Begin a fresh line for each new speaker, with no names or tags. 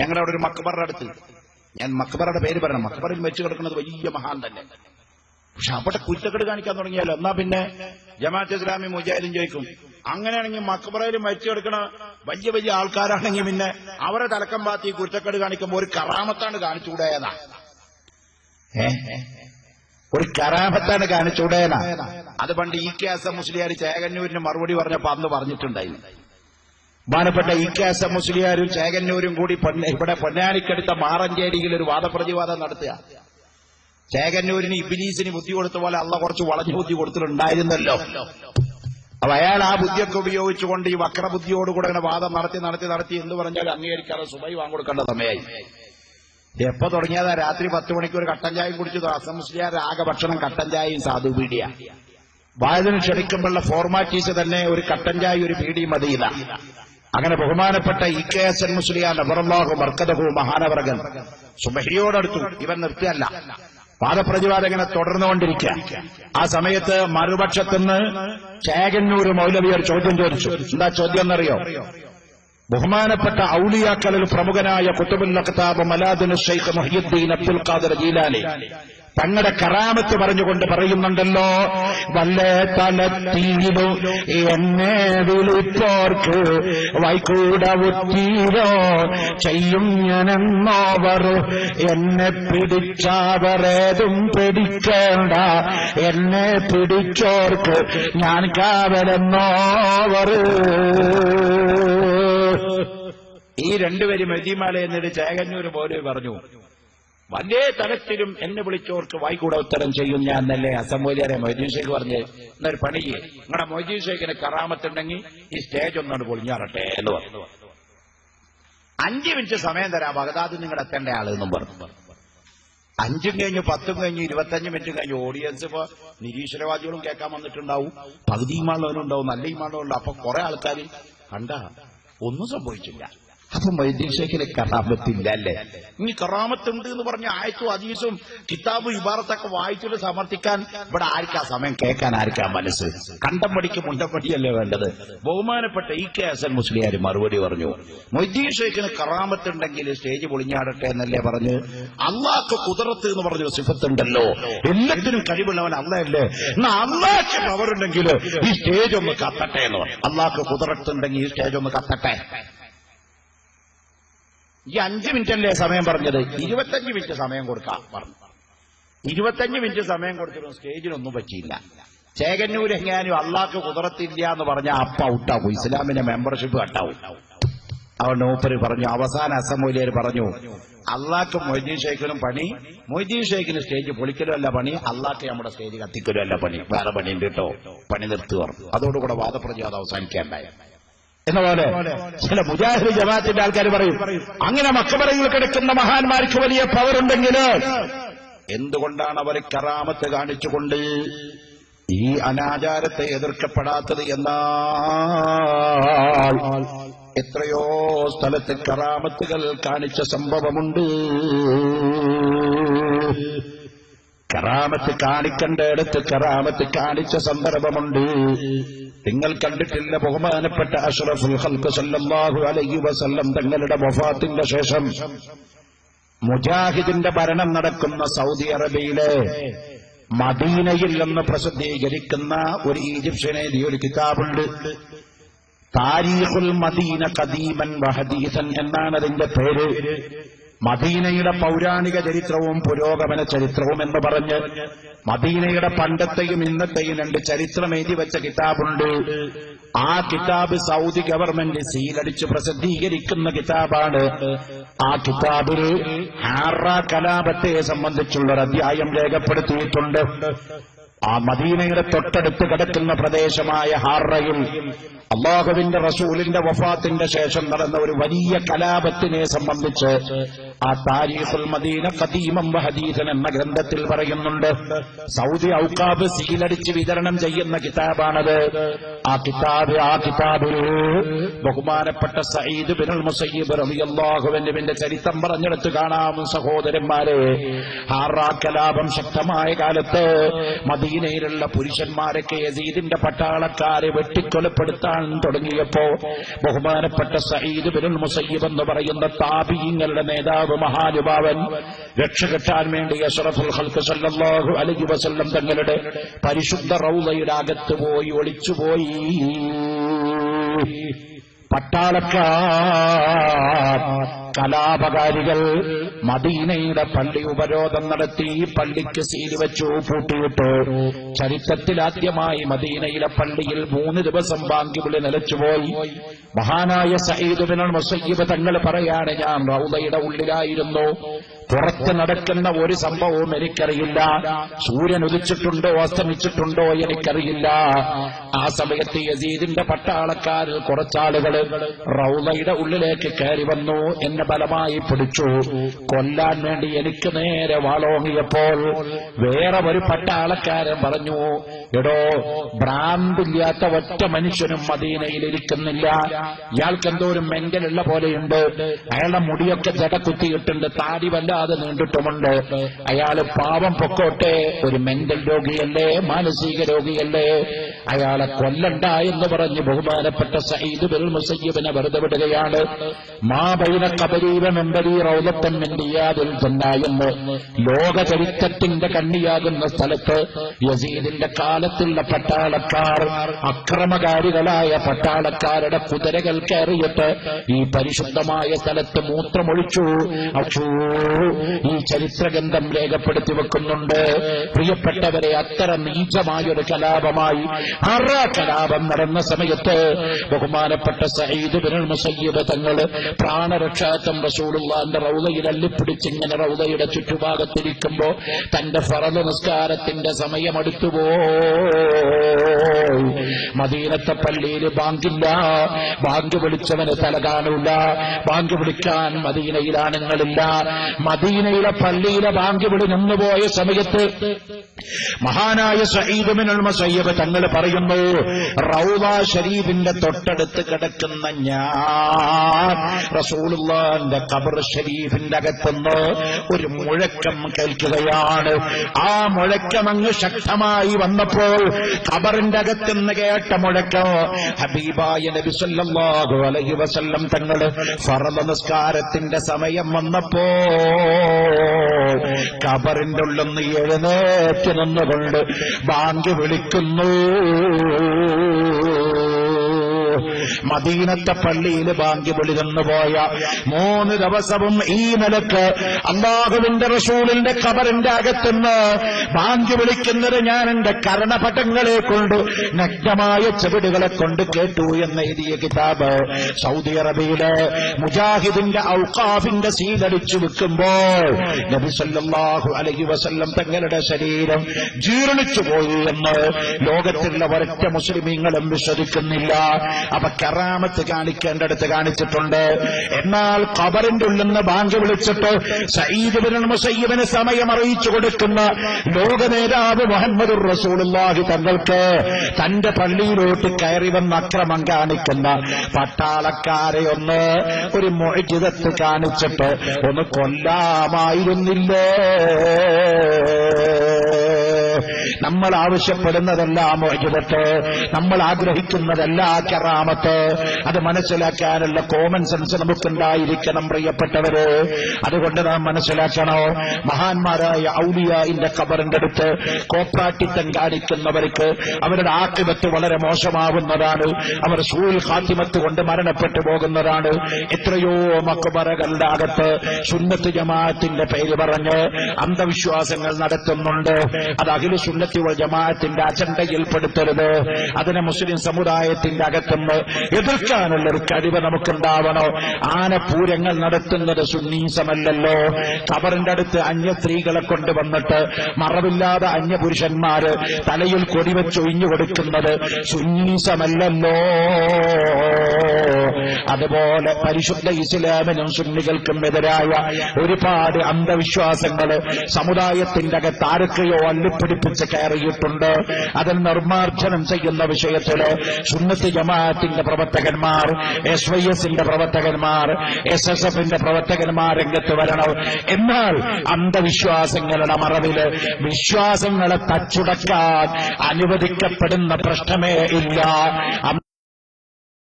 ഞങ്ങളുടെ അവിടെ ഒരു മക്ബറുടെ അടുത്ത്. ഞാൻ മക്ബറുടെ പേര് പറയണം. മക്ബറിൽ വെച്ച് കിടക്കുന്നത് വലിയ മഹാൻ തന്നെ. പക്ഷെ അവിടെ കുറ്റക്കെട് കാണിക്കാൻ തുടങ്ങിയാലോ എന്നാ പിന്നെ ജമാഅത്ത് ഇസ്ലാമി മുജാഹിദും ചോദിക്കും അങ്ങനെയാണെങ്കിൽ മക്ബറയിൽ മരിച്ചു കിടക്കണ വലിയ വലിയ ആൾക്കാരാണെങ്കിൽ പിന്നെ അവരെ തലക്കം പാത്തി കുറ്റക്കെട്ട് കുറ്റക്കെട് കാണിക്കുമ്പോൾ ഒരു കറാമത്താണ് കാണിച്ചുകൂടേതാ ഏ? ഒരു കറാമത്താണ് കാണിച്ചുകൂടേന അത് പണ്ട് ഇ കെ എം മുസ്ലിയാർ ചേകന്നൂരിന് മറുപടി പറഞ്ഞപ്പോ അന്ന് പറഞ്ഞിട്ടുണ്ടായി. ബഹുമാനപ്പെട്ട ഇ കെ എസ് എം മുസ്ലിയാരും ചേകന്നൂരും കൂടി ഇവിടെ പൊന്നാനിക്കടുത്ത മാറഞ്ചേരിയിൽ ഒരു വാദപ്രതിവാദം നടത്തുക. ചേകന്നൂരിന് ഇബിലീസിന് ബുദ്ധി കൊടുത്ത പോലെ അള്ള കുറച്ച് വളഞ്ഞു ബുദ്ധി കൊടുത്തിട്ടുണ്ടായിരുന്നല്ലോ. അപ്പൊ അയാൾ ആ ബുദ്ധിയൊക്കെ ഉപയോഗിച്ചുകൊണ്ട് ഈ വക്രബുദ്ധിയോടുകൂടെ ഇങ്ങനെ വാദം നടത്തി നടത്തി നടത്തി എന്ന് പറഞ്ഞാൽ അംഗീകരിക്കാതെ സുബൈ വാങ്ങിക്കൊടുക്കേണ്ട സമയമായി. എപ്പോ തുടങ്ങിയതാ? രാത്രി പത്ത് മണിക്ക് ഒരു കട്ടൻ ചായയും കുടിച്ചു അസം മുസ്ലിയാർ ആകെ ഭക്ഷണം കട്ടൻ ചായയും സാധു പീഡിയ വായതിന് ക്ഷണിക്കുമ്പോഴുള്ള ഫോർമാറ്റീസ് തന്നെ ഒരു കട്ടൻ ചായ ഒരു പീഡിയും മതിയില്ല. അങ്ങനെ ബഹുമാനപ്പെട്ട E K S N Musliyar നബറല്ലാഹു മർക്കതഹു മഹാനവർഗൻ സുബഹിയോടടുത്തു ഇവൻ നിർത്തിയല്ല. വാദപ്രതിവാദം ഇങ്ങനെ തുടർന്നുകൊണ്ടിരിക്കുക. ആ സമയത്ത് മറുപക്ഷത്തുനിന്ന് ചേകന്നൂർ മൗലവിയർ ചോദ്യം ചോദിച്ചു. എന്താ ചോദ്യം എന്നറിയോ? ബഹുമാനപ്പെട്ട ഔലിയാക്കളിൽ പ്രമുഖനായ കുത്തുബുൽ നഖ്താബ് മലാദിൻ ഷെയ്ഖ് മുഹിയുദ്ദീൻ അബ്ദുൽ ഖാദർ ജീലാനി. തങ്ങളുടെ കറാമത്ത് പറഞ്ഞുകൊണ്ട് പറയുന്നുണ്ടല്ലോ വല്ല തലത്തീരും എന്നെ വിളിപ്പോർക്ക് വൈകൂടവുത്തീരോ ചെയ്യും ഞാനെന്നോവർ. എന്നെ പിടിച്ചാവറേതും പിടിക്കേണ്ട. എന്നെ പിടിച്ചോർക്ക് ഞാൻ കാവലെന്നോവർ. ഈ രണ്ടുപേരും മെതിമാല എന്നിട്ട് ചേകന്നൂര് പോലെ പറഞ്ഞു. വലിയ തലത്തിലും എന്നെ വിളിച്ചോർക്ക് വായിക്കൂടെ ഉത്തരം ചെയ്യും ഞാൻ എന്നല്ലേ അസംബോലിയാരെ മൊയ്തീൻ ഷേഖ് പറഞ്ഞ് എന്നൊരു പണി നിങ്ങളുടെ മൊയ്തീൻ ഷേഖിന് കറാമത്തുണ്ടെങ്കിൽ ഈ സ്റ്റേജ് ഒന്നാണ് പൊളിഞ്ഞാറട്ടെ എന്ന് പറഞ്ഞു. അഞ്ചു മിനിറ്റ് സമയം തരാം ബഗദാദ് നിങ്ങൾ എത്തേണ്ട ആൾ എന്നും പറഞ്ഞു. അഞ്ചും കഴിഞ്ഞ് പത്തും കഴിഞ്ഞ് ഇരുപത്തഞ്ച് മിനിറ്റ് കഴിഞ്ഞ് ഓഡിയൻസ് ഇപ്പൊ നിരീശ്വരവാദികളും കേൾക്കാൻ വന്നിട്ടുണ്ടാവും. പകുതിയും ഇമാളുള്ളവരുണ്ടാവും നല്ല ഇമാളുള്ള അപ്പൊ കുറെ ആൾക്കാർ കണ്ട ഒന്നും സംഭവിച്ചില്ല. അപ്പൊ മൊയ്തീൻ കറാമത്തില്ല അല്ലേ ഇനി കറാമത്തുണ്ട് എന്ന് പറഞ്ഞ ആയത്തും അതീസും കിതാബും ഇബാറത്തൊക്കെ വായിച്ചിട്ട് സമർത്ഥിക്കാൻ ഇവിടെ ആർക്കാ സമയം കേൾക്കാൻ ആർക്കാ മനസ്സ്? കണ്ടംപടിക്ക് മുണ്ടപ്പടിയല്ലേ വേണ്ടത്? ബഹുമാനപ്പെട്ട ഇ കെ ഹസൻ മുസ്ലിയാർ മറുപടി പറഞ്ഞു മൊയ്തീൻ ഷേഖിന് കറാമത്തുണ്ടെങ്കിൽ സ്റ്റേജ് പൊളിഞ്ഞാടട്ടെ എന്നല്ലേ പറഞ്ഞ്? അള്ളാക്ക് കുതിരത്ത് എന്ന് പറഞ്ഞൊരു സിഫത്തുണ്ടല്ലോ. എല്ലാത്തിനും കഴിവുള്ളവൻ അള്ളയല്ലേ? എന്നാ അള്ളാക്ക് പവറുണ്ടെങ്കിൽ ഈ സ്റ്റേജ് ഒന്ന് കത്തട്ടെ എന്ന് പറഞ്ഞു. അള്ളാക്ക് കുതിരത്തുണ്ടെങ്കിൽ ഈ സ്റ്റേജ് ഒന്ന് കത്തട്ടെ. ഈ അഞ്ച് മിനിറ്റ് അല്ലേ സമയം പറഞ്ഞത്? ഇരുപത്തഞ്ച് മിനിറ്റ് സമയം കൊടുക്കാം. പറഞ്ഞു. ഇരുപത്തഞ്ച് മിനിറ്റ് സമയം കൊടുത്തിട്ടും സ്റ്റേജിനൊന്നും പറ്റിയില്ല. ചേകന്നൂരെങ്ങാനും എങ്ങാനും അള്ളാഹ്ക്ക് കുതിരത്തില്ല എന്ന് പറഞ്ഞ അപ്പ ഔട്ടാവും ഇസ്ലാമിന്റെ മെമ്പർഷിപ്പ് കട്ടാവും. അവൻ മൂപ്പര് പറഞ്ഞു അവസാന അസംബ്ലിയർ പറഞ്ഞു അള്ളാക്ക് മൊയ്തീൻ ഷേഖിനും പണി മൊയ്തീൻ ഷേഖിന് സ്റ്റേജ് പൊളിക്കലും അല്ല പണി അള്ളാക്ക് നമ്മുടെ സ്റ്റേജ് കത്തിക്കലും അല്ല പണി. വേറെ പണിയുണ്ട് കേട്ടോ. പണി നിർത്തി പറഞ്ഞു. അതോടുകൂടെ വാദപ്രതിവാദം അവസാനിക്കേണ്ടായി എന്ന പോലെ ചില മുജാഹിദ് ജമാഅത്തിന്റെ ആൾക്കാർ പറയും. അങ്ങനെ മക്കബറയിൽ കിടക്കുന്ന മഹാന്മാർക്ക് വലിയ പവർ ഉണ്ടെങ്കിൽ എന്തുകൊണ്ടാണ് അവർ കറാമത്ത് കാണിച്ചുകൊണ്ട് ഈ അനാചാരത്തെ എതിർക്കപ്പെടാത്തത് എന്നാൽ എത്രയോ സ്ഥലത്ത് കറാമത്തുകൾ കാണിച്ച സംഭവമുണ്ട്. കറാമത്ത് കാണിക്കേണ്ടയിടത്ത് കറാമത്ത് കാണിച്ച സന്ദർഭമുണ്ട്. നിങ്ങൾ കണ്ടിട്ടില്ല ബഹുമാനപ്പെട്ട അഷ്റഫുൽ ഹൽക്ക് സല്ലല്ലാഹു അലൈഹി വസല്ലം തങ്ങളുടെ വഫാത്തിന്റെ ശേഷം മുജാഹിദിന്റെ ഭരണം നടക്കുന്ന സൗദി അറേബ്യയിലെ മദീനയിൽ നിന്ന് പ്രസിദ്ധീകരിക്കുന്ന ഒരു ഈജിപ്ഷ്യൻ എഴുതിയ ഒരു കിതാബുണ്ട്. താരീഖുൽ മദീന കദീമൻ വഹദീസൻ എന്നാണ് അതിന്റെ പേര്. മദീനയുടെ പൗരാണിക ചരിത്രവും പുരോഗമന ചരിത്രവും എന്ന് പറഞ്ഞ് മദീനയുടെ പണ്ടത്തെയും ഇന്നത്തെയും രണ്ട് ചരിത്രം എഴുതി വെച്ച കിതാബുണ്ട്. ആ കിതാബ് സൗദി ഗവൺമെന്റ് സീലടിച്ച് പ്രസിദ്ധീകരിക്കുന്ന കിതാബാണ്. ആ കിതാബിൽ ഹാറ കലാപത്തെ സംബന്ധിച്ചുള്ള ഒരു അധ്യായം രേഖപ്പെടുത്തിയിട്ടുണ്ട്. ആ മദീനയുടെ തൊട്ടടുത്ത് കിടക്കുന്ന പ്രദേശമായ ഹാറയിൽ അള്ളാഹുവിന്റെ റസൂലിന്റെ വഫാത്തിന്റെ ശേഷം നടന്ന ഒരു വലിയ കലാപത്തിനെ സംബന്ധിച്ച് ആ താരീഫുൽ മദീന കദീമം വഹദീസൻ എന്ന ഗ്രന്ഥത്തിൽ പറയുന്നുണ്ട്. സൗദി ഔക്കാബ് സീലടിച്ച് വിതരണം ചെയ്യുന്ന കിതാബാണത്. ആ കിതാബ് ആ കിതാബിൽ ബഹുമാനപ്പെട്ട സയ്യിദ് ബിനുൽ മുസയ്യിബ് റബിയല്ലാഹുവിന്റെ ചരിത്രം പറഞ്ഞെടുത്ത് കാണാം സഹോദരന്മാരെ. ഹാറാ കലാപം ശക്തമായ കാലത്ത് മദീനയിലുള്ള പുരുഷന്മാരൊക്കെ യസീദിന്റെ പട്ടാളക്കാരെ വെട്ടിക്കൊലപ്പെടുത്താൻ തുടങ്ങിയപ്പോ ബഹുമാനപ്പെട്ട സയ്യിദ് ബിനുൽ മുസയ്യിബ് എന്ന് പറയുന്ന താബിഈങ്ങളുടെ നേതാവ് മഹാനുഭാവൻ രക്ഷകെട്ടാൻ വേണ്ടി അഷറഫുൽ ഹൽക്ക് സല്ലാഹു അലൈഹി വസല്ലം തങ്ങളുടെ പരിശുദ്ധ റൗദയുടെ അകത്ത് പോയി ഒളിച്ചുപോയി. പട്ടാളക്കാർ കലാപകാരികൾ മദീനയുടെ പള്ളി ഉപരോധം നടത്തി പള്ളിക്ക് സീൽ വെച്ചു പൂട്ടിയിട്ടു. ചരിത്രത്തിൽ ആദ്യമായി മദീനയിലെ പള്ളിയിൽ മൂന്ന് ദിവസം ബാങ്കി വിളി നിലച്ചുപോയി. മഹാനായ സയ്യിദ് ബിനുൽ തങ്ങൾ പറയാണ് ഞാൻ റൗദയുടെ ഉള്ളിലായിരുന്നു. പുറത്ത് നടക്കുന്ന ഒരു സംഭവവും എനിക്കറിയില്ല. സൂര്യൻ ഉദിച്ചിട്ടുണ്ടോ അസ്തമിച്ചിട്ടുണ്ടോ എനിക്കറിയില്ല. ആ സമയത്ത് യസീദിന്റെ പട്ടാളക്കാർ കുറച്ചാളുകൾ റൗലയുടെ ഉള്ളിലേക്ക് കയറി വന്നു. എന്നെ ബലമായി പിടിച്ചു. കൊല്ലാൻ വേണ്ടി എനിക്ക് നേരെ വാളോങ്ങിയപ്പോൾ വേറെ ഒരു പട്ടാളക്കാരൻ പറഞ്ഞു എടോ ഭ്രാന്തില്ലാത്ത ഒറ്റ മനുഷ്യനും മദീനയിൽ ഇരിക്കുന്നില്ല. ഇയാൾക്ക് എന്തോ ഒരു പോലെയുണ്ട്. അയാളുടെ മുടിയൊക്കെ ജട കുത്തിയിട്ടുണ്ട് താടി വല്ലാതെ നീണ്ടിട്ടുമുണ്ട്. അയാൾ പാവം പൊക്കോട്ടെ ഒരു മെന്റൽ രോഗിയല്ലേ മാനസിക രോഗിയല്ലേ? അയാളെ കൊല്ലണ്ട എന്ന് പറഞ്ഞ് ബഹുമാനപ്പെട്ട സയ്യിദ് ബിൽ മുസയ്യിബിനെ വെറുതെ വിടുകയാണ്. മാബൈന കബരീവ മെമ്പരി റൗലത്തൻ മെന്റിയാതിൽ എന്ന് ലോക ചരിത്രത്തിന്റെ കണ്ണിയാകുന്ന സ്ഥലത്ത് യസീദിന്റെ കാലത്തുള്ള പട്ടാളക്കാർ അക്രമകാരികളായ പട്ടാളക്കാരുടെ കുതിരകൾ കയറിയിട്ട് ഈ പരിശുദ്ധമായ സ്ഥലത്ത് മൂത്രമൊഴിച്ചു. അക്ഷൂ ഈ ചരിത്രഗ്രന്ഥം രേഖപ്പെടുത്തി വെക്കുന്നുണ്ട്. പ്രിയപ്പെട്ടവരെ അത്ര നീചമായൊരു കലാപമായി അറ കലാപം നടന്ന സമയത്ത് ബഹുമാനപ്പെട്ട സഹീദ് ബിനൽ മുസയ്യബ് തങ്ങൾ പ്രാണരക്ഷാർത്ഥം റസൂലുള്ളാന്റെ റൗദയിൽ അല്ലിപ്പിടിച്ചിങ്ങനെ റൗദയുടെ ചുറ്റുഭാഗത്തിരിക്കുമ്പോ തന്റെ ഫറദ് നിസ്കാരത്തിന്റെ സമയമടുത്തുപോയി. മദീനത്തെ പള്ളിയിൽ ബാങ്കില്ല ബാങ്ക് വിളിച്ചവന് തല കാണൂല ബാങ്ക് വിളിക്കാൻ മദീനയിൽ ആണുങ്ങളില്ല. മദീനയിലെ പള്ളിയിലെ ബാങ്ക് വിളി നിന്നുപോയ സമയത്ത് മഹാനായ സയ്യിദുമിനുൽ മസയ്യബ് തങ്ങൾ പറയുന്നു റൗദ ഷരീഫിന്റെ തൊട്ടടുത്ത് കിടക്കുന്ന ഞാൻ റസൂലുള്ളാന്റെ ഖബർ ഷരീഫിന്റെ അകത്തുനിന്ന് ഒരു മുഴക്കം കേൾക്കുകയാണ്. ആ മുഴക്കം അങ്ങ് ശക്തമായി വന്നപ്പോൾ ഖബറിന്റെ അകത്തുനിന്ന് കേട്ട മുഴക്കം ഹബീബായ നബി സല്ലല്ലാഹു അലൈഹി വസല്ലം തങ്ങൾ ഫറദ നിസ്കാരത്തിന്റെ സമയം വന്നപ്പോ ഖബറിന്റെ ഉള്ളെന്ന് എഴുന്നേറ്റ് നിന്നുകൊണ്ട് ബാങ്ക് വിളിക്കുന്നു. മദീനത്തെ പള്ളിയിൽ ബാങ്ക് പൊളിതന്നു പോയ മൂന്ന് ദിവസവും ഈ നിലയ്ക്ക് അള്ളാഹുവിന്റെ റസൂലിന്റെ കബറിന്റെ അകത്തുനിന്ന് ബാങ്ക് വിളിക്കുന്നത് ഞാൻ എന്റെ കരണപടങ്ങളെ കൊണ്ട് നഗ്നമായ ചെവിടുകളെ കൊണ്ട് കേട്ടു എന്ന് എഴുതിയ കിതാബ് സൗദി അറേബ്യയിലെ മുജാഹിദിന്റെ ഔക്കാഫിന്റെ സീലടിച്ചു വെക്കുമ്പോൾ നബിസല്ലാഹു അലൈഹി വസല്ലം തങ്ങളുടെ ശരീരം ജീർണിച്ചു പോയി എന്ന് ലോകത്തിലുള്ള ഒരൊറ്റ മുസ്ലിമീങ്ങളും വിശ്വസിക്കുന്നില്ല. അവ കറാമത്ത് കാണിക്കേണ്ടടുത്ത് കാണിച്ചിട്ടുണ്ട്. എന്നാൽ ഖബറിന്റെ ഉള്ളിൽ നിന്ന് ബാങ്ക് വിളിച്ചിട്ട് സയ്യിദ് ബിൻ സമയം അറിയിച്ചു കൊടുക്കുന്ന ലോക നേതാവ് മുഹമ്മദ് റസൂലുള്ളാഹി തങ്ങൾക്ക് തന്റെ പള്ളിയിലോട്ട് കയറി വന്ന് അക്രമം കാണിക്കുന്ന പട്ടാളക്കാരെ ഒന്ന് ഒരു മൊഴിജിതത്ത് കാണിച്ചിട്ട് ഒന്ന് കൊല്ലാമായിരുന്നില്ലേ? നമ്മൾ ആവശ്യപ്പെടുന്നതല്ല മോചിതത്ത് നമ്മൾ ആഗ്രഹിക്കുന്നതല്ല കറാമത്ത്. അത് മനസ്സിലാക്കാനുള്ള കോമൺ സെൻസ് നമുക്കുണ്ടായിരിക്കണം പ്രിയപ്പെട്ടവര്. അതുകൊണ്ട് നാം മനസ്സിലാക്കണോ മഹാന്മാരായ ഔലിയായിന്റെ കബറിന്റെ അടുത്ത് കോപ്രാട്ടിത്തം കാണിക്കുന്നവർക്ക് അവരുടെ ആക്കിമത്ത് വളരെ മോശമാവുന്നതാണ്. അവർ സൂൽ ഹാത്തിമത്ത് കൊണ്ട് മരണപ്പെട്ടു പോകുന്നതാണ്. എത്രയോ മക്കുമറകളുടെ അകത്ത് സുന്നത്ത് ജമാഅത്തിന്റെ പേര് പറഞ്ഞ് അന്ധവിശ്വാസങ്ങൾ നടത്തുന്നുണ്ട്. അത് അഖില സുന്നത്തി വൽ ജമാഅത്തിന്റെ അജണ്ടയിൽപ്പെടുത്തരുത് അതിനെ മുസ്ലിം സമുദായത്തിന്റെ അകത്തുനിന്ന് എതിർക്കാനുള്ള ഒരു കഴിവ് നമുക്കുണ്ടാവണോ. ആനപൂരങ്ങൾ നടത്തുന്നത് സുന്നീസമല്ലല്ലോ. കബറിന്റെ അടുത്ത് അന്യ സ്ത്രീകളെ കൊണ്ടുവന്നിട്ട് മറവില്ലാതെ അന്യ പുരുഷന്മാര് തലയിൽ കൊടിവെച്ച് ഒഴിഞ്ഞു കൊടുക്കുന്നത് സുന്നീസമല്ലല്ലോ. അതുപോലെ പരിശുദ്ധ ഇസ്ലാമിനും സുന്നികൾക്കും എതിരായ ഒരുപാട് അന്ധവിശ്വാസങ്ങൾ സമുദായത്തിന്റെ അകത്ത് ആരൊക്കെയോ അല്ലിപ്പിടിപ്പിച്ച് കയറിയിട്ടുണ്ട്. അതിൽ നിർമ്മാർജനം ചെയ്യുന്ന വിഷയത്തിൽ സുന്നത്ത് ജമാഅത്തിന്റെ പ്രവർത്തകന്മാർ എസ് വൈ എസിന്റെ പ്രവർത്തകന്മാർ എസ് എസ് എഫിന്റെ പ്രവർത്തകന്മാർ രംഗത്ത് വരണം. എന്നാൽ അന്ധവിശ്വാസങ്ങളുടെ മറവിൽ വിശ്വാസങ്ങളെ തച്ചുടക്കാൻ അനുവദിക്കപ്പെടുന്ന പ്രശ്നമേ ഇല്ല.